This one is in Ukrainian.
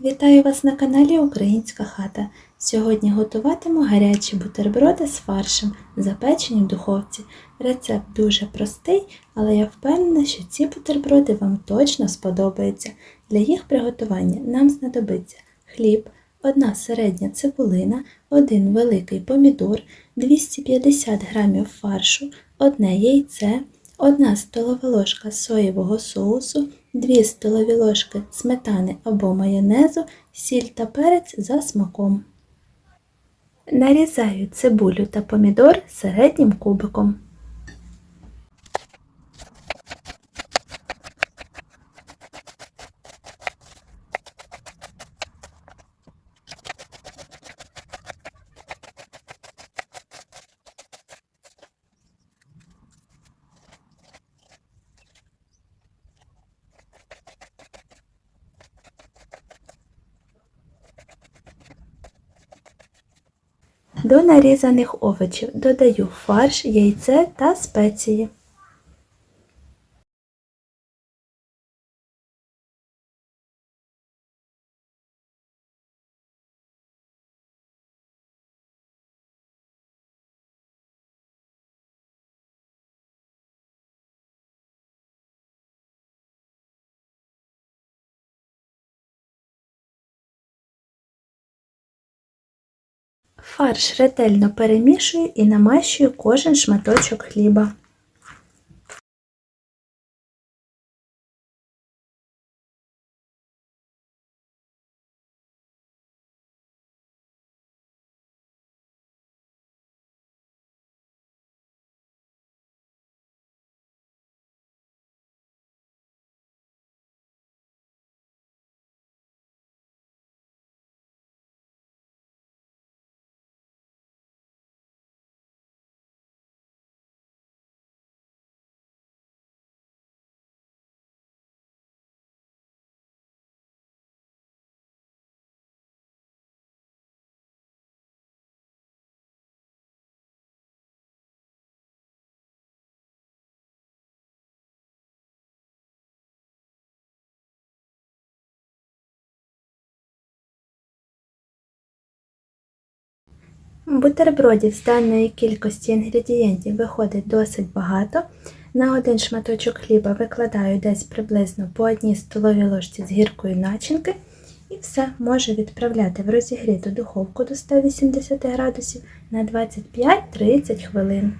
Вітаю вас на каналі Українська хата. Сьогодні готуватиму гарячі бутерброди з фаршем, запечені в духовці. Рецепт дуже простий, але я впевнена, що ці бутерброди вам точно сподобаються. Для їх приготування нам знадобиться хліб, одна середня цибулина, один великий помідор, 250 г фаршу, одне яйце, 1 столова ложка соєвого соусу, 2 столові ложки сметани або майонезу, сіль та перець за смаком. Нарізаю цибулю та помідор середнім кубиком. До нарізаних овочів додаю фарш, яйце та спеції. Фарш ретельно перемішую і намащую кожен шматочок хліба. Бутербродів з даної кількості інгредієнтів виходить досить багато. На один шматочок хліба викладаю десь приблизно по одній столовій ложці з гіркою начинки. І все можу відправляти в розігріту духовку до 180 градусів на 25-30 хвилин.